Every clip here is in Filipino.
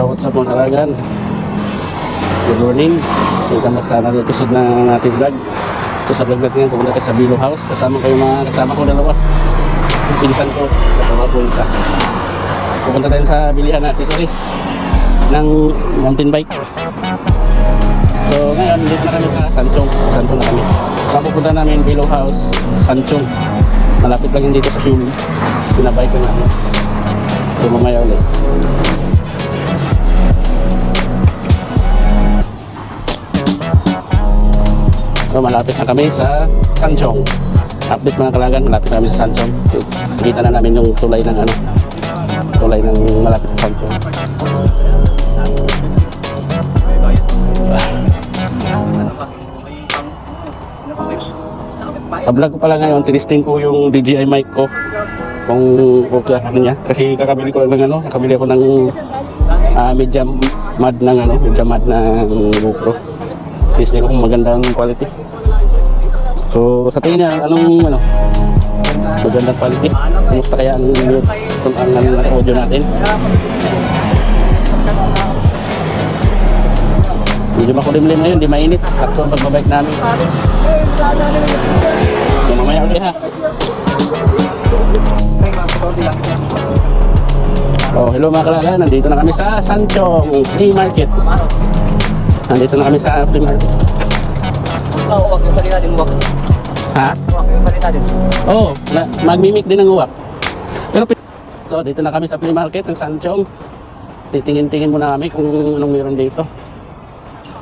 Hello, what's mga kalagan? Good morning. Welcome back sa another episode ng ating vlog. So sa vlog natin ngayon, pumunta tayo sa Bilo House. Kasama yung mga kasama ko dalawa. Yung pinsan ko, kasama ko isa. Pupunta tayo sa bilihan natin accessories ng mountain bike. So ngayon, dito na kami sa Sanchong. Sanchong na kami. So pupunta namin, Bilo House, Sanchong. Malapit lang yun dito sa fueling. Pinabike ko namin. So mamaya ulit. So malapit na kami sa Sanchong. Update mga kalagan, malapit na kami sa Sanchong. Nakita na namin yung tulay ng ano, tulay ng malapit sa Sanchong. Sa vlog ko pala ngayon, tinisting ko yung DJI mic ko kung okay ano niya. Kasi kakabili ko lang ng ano, kakabili ako ng ah, media mad ng ano, media mad ng GoPro. Tinisting ko kung magandang quality. So sa tingin niya, anong ano, magandang quality? Kumusta kaya ang, ang, ang, ang, ang audio natin? Medyo makulimlim ngayon, di mainit. Sakto ang pagbabike namin. So mamaya ulit ha. Oh, hello mga kalala, nandito na kami sa Sanchong Flea Market. Nandito na kami sa flea market. Oo, wag yung salita din, wag. Ha? Wag yung salita din. Oo, oh, magmimik din ng uwak. Pero so dito na kami sa flea market ng Sanchong. Titingin-tingin muna kami kung anong meron dito.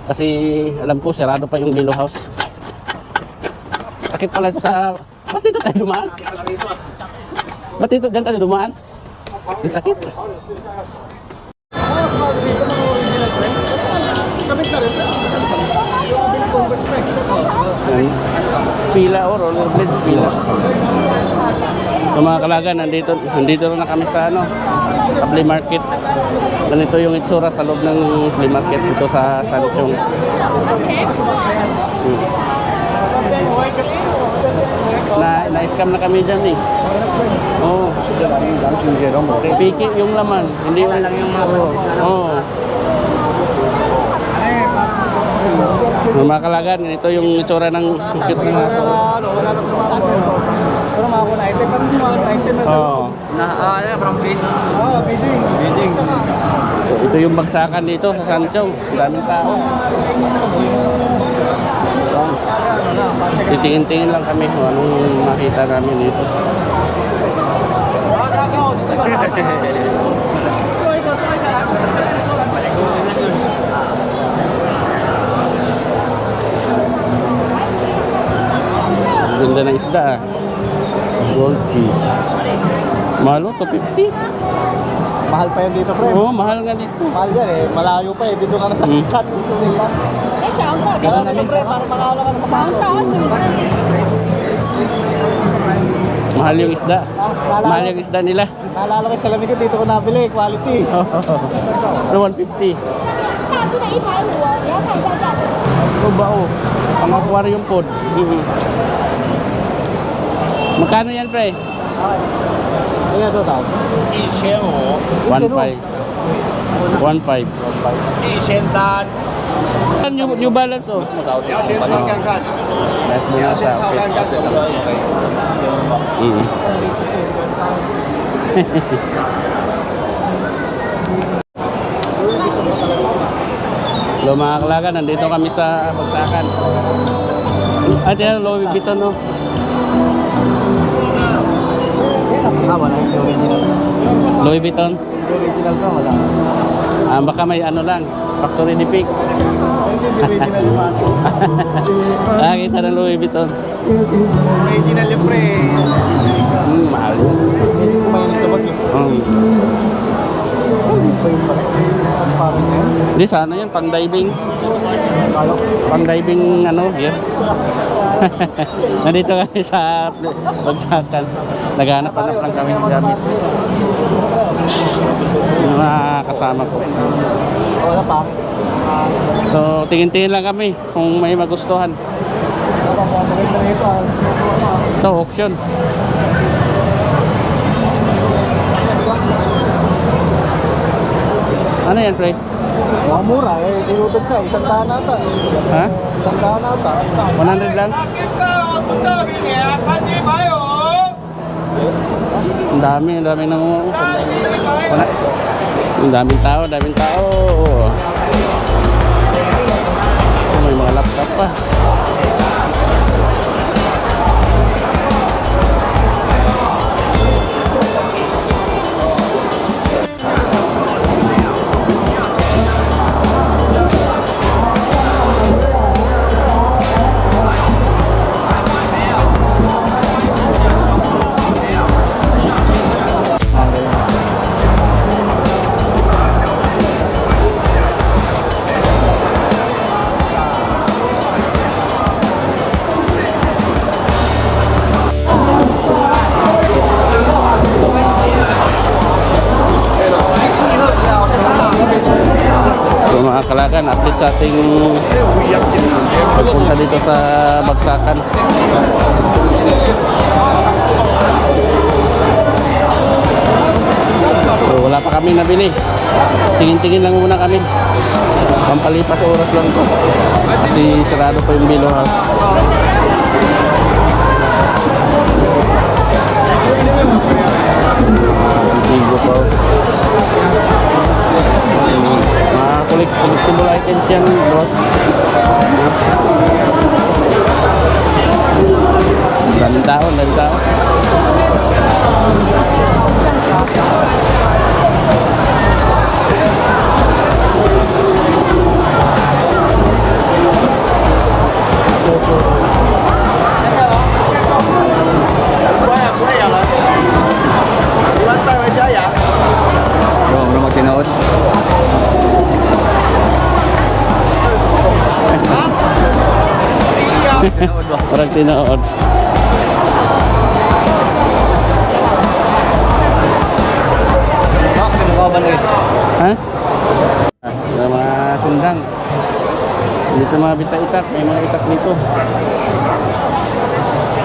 Kasi alam ko, sarado pa yung Bilo House. Sakit pala ito sa... Ba't dito tayo dumaan? Ba't dito dyan tayo dumaan? Ang sakit. Pila o rollerblade pila. So mga kalaga, nandito, nandito na kami sa ano, sa flea market. Ganito yung itsura sa loob ng flea market dito sa Sanchong. Hmm. Na, na-scam na kami dyan eh. Oh. Piki yung laman. Hindi yung lang yung mga Oo. Oh. Mga kalagan, ganito yung itsura ng cute ng aso. Wala na tumama. Pero mga na item, pero mga item na sa Oo. Na, ah, yan, from bid. Oo, bidding. Bidding. So, ito yung bagsakan dito sa Sanchong. Ang daming tao. Titingin-tingin lang kami kung anong makita namin dito. Ganda ng isda. Ah. Goldfish. Mahal o, 250. Mahal pa yan dito, pre. Oo, mahal nga dito. Mahal yan eh. Malayo pa eh. Dito ka na sa mm. sa susunod pa. Eh, siya ang taas. Kala na pre. Para makaala ka na ang taas. Mahal yung isda. Mahal yung isda nila. Naalala ko sa lamig dito ko nabili. Eh. Quality. Oo. Oh, oh. 150. Ano ba oh? o? Pang aquarium pod. Mm -hmm. Magkano yan, pre? Kaya to tao. Isero. 1.5. 1.5. 1.5. Isensan. New, new balance oh. Mas masawit. Isensan kan kan. Net mo na kan kan. Mm. Hello mga kalagan, nandito kami sa Bagsakan. At yan, Louis Vuitton no. Oh. Ah, wala yung original. Louis Vuitton. Yung original ka, wala. Ah, baka may ano lang, factory defect. Ah, kita ng Louis Vuitton. Original yung pre. Hmm, mahal yun. Kasi kumainit sa bagyo. Um, Hindi yan. sana yan, pang diving. Pang diving ano, gear. Nandito kami sa Bagsakan. Naghanap-hanap lang kami ng gamit. Yung mga kasama ko. Wala pa. So, tingin-tingin lang kami kung may magustuhan. Ito, auction. Ano yan, pre? Mga mura eh, tinutod siya, isang daan ata. Ha? Isang daan ata. 100 lang? Ang dami, ang dami nang Wala. Ang daming tao, daming tao. Oh, may mga laptop pa. Mga kalakan, update sa ating pagpunta dito sa Bagsakan. So wala pa kami nabili. Tingin-tingin lang muna kami. Pampalipas oras lang to. Kasi sarado pa yung Bilo House. Bigo pa. Collectible items yan, boss. Daming tao, daming tao. Parang na Ha? May mga sundang. Dito mga bita-itak, may mga itak dito.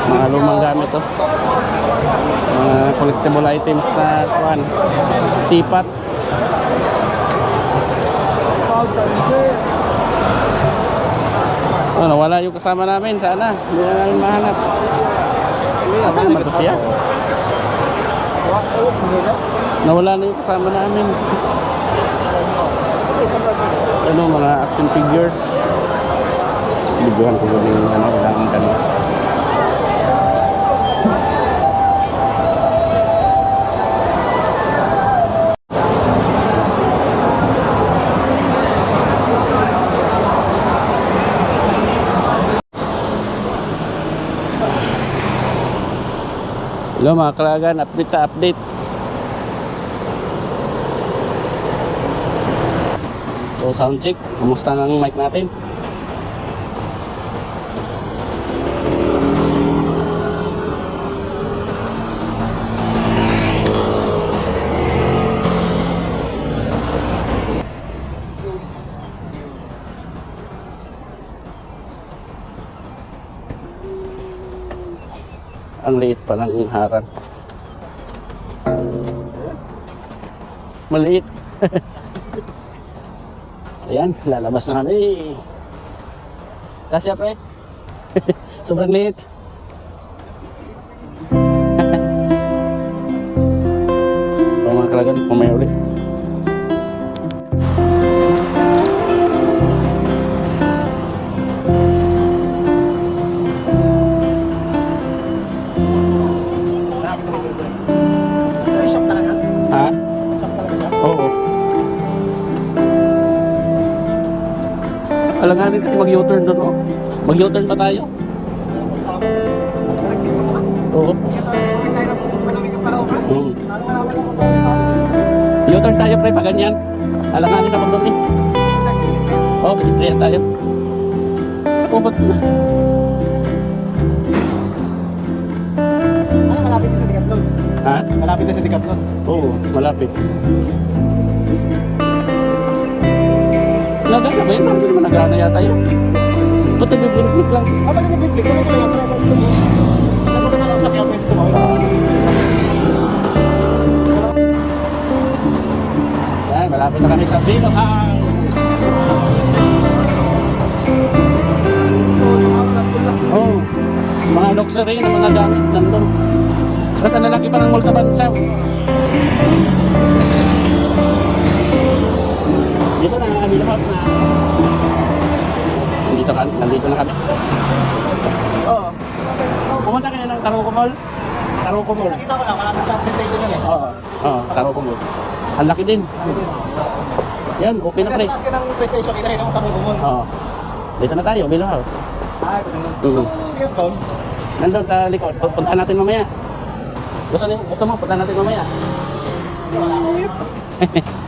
Mga lumang gamit to. Mga collectible items na kuan. Tipat. Oh, nawala yung kasama namin. Sana. Hindi na namin mahanap. Saan ba to siya? Nawala na yung kasama namin. Ano, mga action figures. Biguhan ko yung ano, kailangan ka Hello mga kalagan, update update. So sound check, kumusta ng mic natin? Ang liit pa ng harang. Maliit. Ayan, lalabas na kami. Kasya pre. Sobrang liit. Alanganin kasi mag-U-turn doon, oh. Mag-U-turn pa tayo. Oo. Hmm. U-turn tayo, pre, pa ganyan. Alanganin ako doon, eh. Oo, oh, pedestrian tayo. Oo, ba't na? Ano, malapit na sa Decathlon? Ha? Malapit na sa Decathlon. Oo, malapit. Nagana ba yun? Nagana yata yun. Ba't nabiblik lang? Ah, pwede mo biblik. Ano ko lang? Ano ko na lang sa kaya pwede tumawag. Yan, Malapit na kami sa Vino House. Oh, mga luxury na mga gamit nandun. Tapos ang lalaki pa ng mall sa Bansaw. Dito na, Vino House na. Nandito, ka, nandito na kami. Oo. Pumunta kayo ng Taruco Mall? Taruco Mall. Nakita ko lang, malapit sa station yun eh. Oo. Oo, Taruco Mall. Ang laki din. Yan, okay na pre. Kasi ng PlayStation, kita mo tapos mo. Oo. Dito na tayo, Vino House. Ah, ito naman. Mm. Yung doon. Nandun sa likod. Pu- Puntahan natin mamaya. Gusto, niyo, gusto mo, puntahan natin mamaya.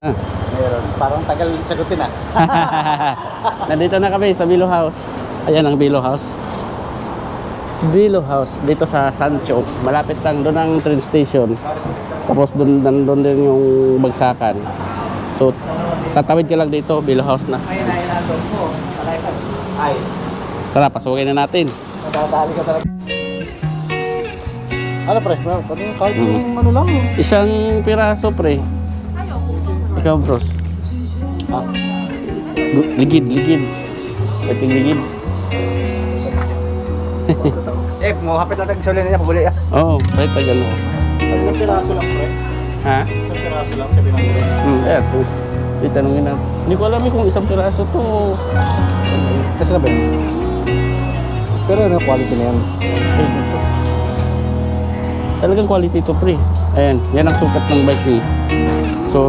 ah. Meron. Parang tagal sagutin ah. Nandito na kami sa Bilo House. Ayan ang Bilo House. Bilo House dito sa Sancho. Malapit lang doon ang train station. Tapos doon nandun din yung bagsakan. So tatawid ka lang dito, Bilo House na. Ay, Tara, pasukin na natin. nadadali ka talaga. Ano pre? Ano, kahit Mm. yung ano lang. Isang piraso, pre. Ikaw, bros. Ah, Ligid, ligid. Pwedeng ligid. eh, mo hapit lang tag-solin niya, pabuli ah. Oo, oh, kahit tagal mo. Isang piraso lang pre. Ha? Isang piraso lang, sabi ng pre. Hmm, eh, ito. Itanungin na. Hindi ko alam eh kung isang piraso to. Kasi na ba yun? Pero ano, quality na yan. Talagang quality to, pre. Ayan, yan ang sukat ng bike ni. So,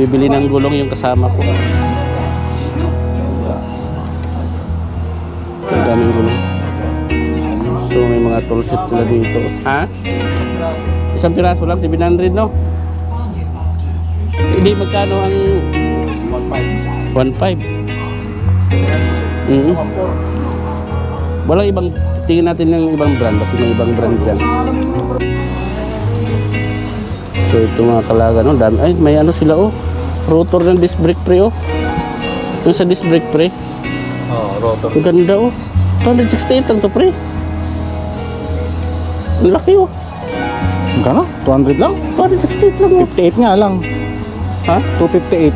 bibili ng gulong yung kasama ko. Ang daming gulong. So, may mga toolset sila dito. Ha? Isang piraso lang, 700, no? Hindi, magkano ang 1.5? Mm Walang ibang, tingin natin ng ibang brand kasi may ibang brand dyan. So ito mga kalaga, no? Dami. Ay, may ano sila, oh. Rotor ng disc brake pre, oh. Yung sa disc brake pre. Oh, rotor. Ang ganda, oh. 268 lang to, pre. Ang laki, oh. Magkano? 200 lang? 268 lang, oh. 58 nga lang. Ha? 258.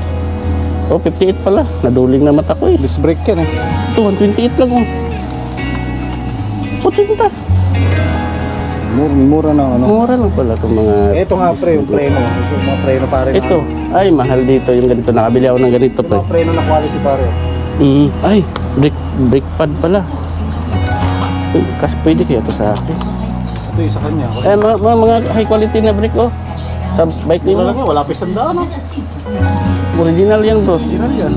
Oh, 58 pala. Naduling na mata ko, eh. Disc brake yan eh. Ito, 128 lang, oh. 80. Mura, mura na ano. Mura lang pala itong mga... Ito nga pre, yung preno. Yung mga preno pare. Ito. Ay, mahal dito yung ganito. Nakabili ako ng ganito, pre. mga preno na quality pare. Mm, ay, brake, brake pad pala. Uy, Kasi pwede kaya to sa akin. Ito yung sa kanya. Eh, mga, mga, mga high quality na brake, oh. Sa bike ni Wala wala pa isang daan. Original yan, bros. Original yan.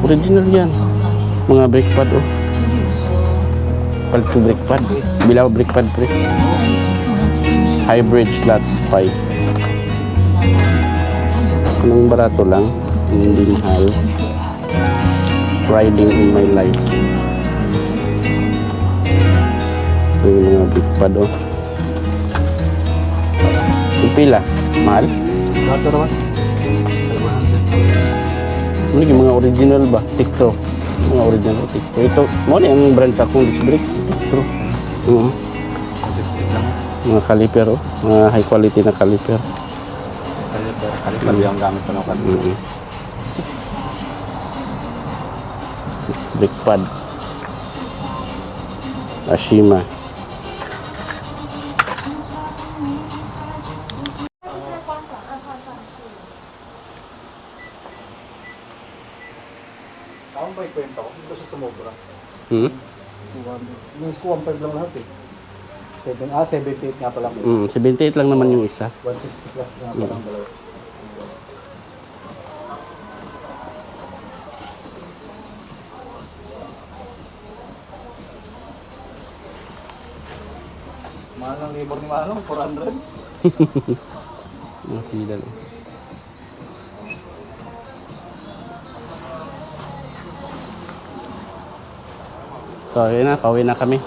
Original yan. Mga brake pad, oh. Yung brake pad. Bilaw brake pad, pre. Hybrid slots 5. Anong barato lang. Hindi mahal. Riding in my life. Ito yung mga brake pad, oh. Yung pila. Mahal. Lato naman. Ano yung mga original ba? Tiktro. Mga original Tiktro. Ito, mo na yung brand sa akong disc brake. Tiktro. Oo. Mga caliper, oh. Mga high quality na caliper. Kalipan yung gamit ko ng kanina. Mm Brake pad. Ashima. Tama ba yung kwenta ko? Hindi ko siya sumobra. Hmm? 200. Yung ko 1.5 lang lahat eh. 7, ah, 78 nga pala. Mm, 78 lang naman yung isa. 160 plus nga pala ang dalawa. Mahal ng labor ni Manong, 400. Mga pila lang. So, yun na, pauwi na kami.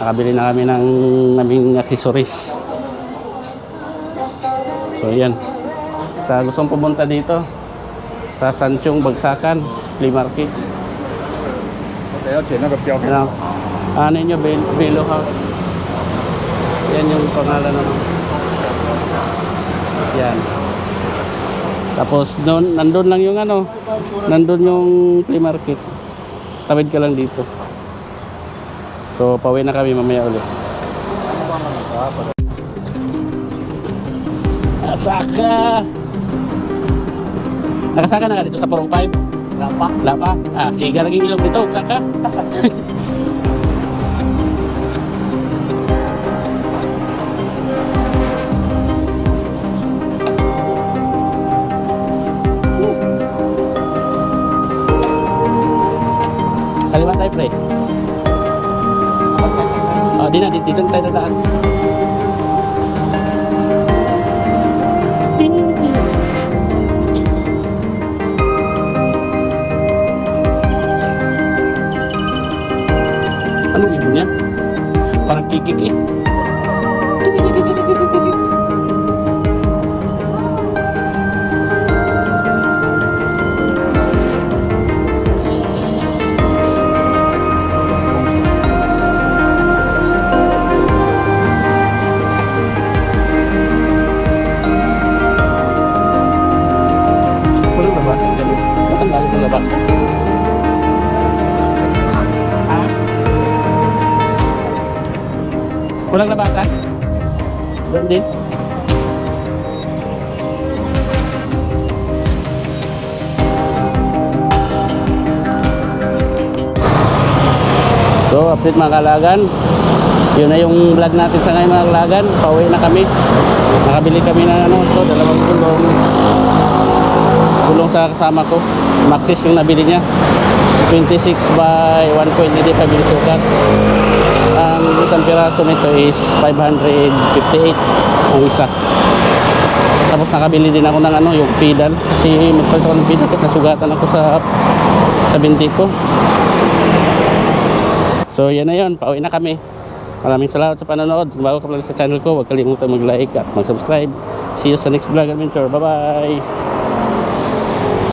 Nakabili na kami ng naming accessories. So, yan. Sa gustong pumunta dito, sa Sanchong Bagsakan, Flea Market. Gapiyaw. Ano, ano nyo, Bel Belo House. Yan yung pangalan ano. Yan. Tapos doon, nandun lang yung ano, nandun yung flea market. Tawid ka lang dito. So, pauwi na kami mamaya ulit. Asaka! Nakasaka na ka dito sa 405? Lapa. Lapa? Ah, siga lagi ilog dito, saka. dito, tayo dadaan. Anong ibon yan? Parang kikik eh. Walang labasan? Doon din. So, update mga kalagan. Yun na yung vlog natin sa ngayon mga kalagan. Pauwi na kami. Nakabili kami ng ano, to, dalawang gulong. Gulong sa kasama ko. Maxis yung nabili niya. 26 by 1.85 yung sukat. Ang isang piraso nito is 558 ang isa. Tapos nakabili din ako ng ano, yung pedal. Kasi magpalit ako ng pedal kasi nasugatan ako sa sa binti ko. So yan na yun, pauwi na kami. Maraming salamat sa panonood. Bago ka pa lang sa channel ko, huwag kalimutan mag-like at mag-subscribe. See you sa next vlog adventure. Bye-bye!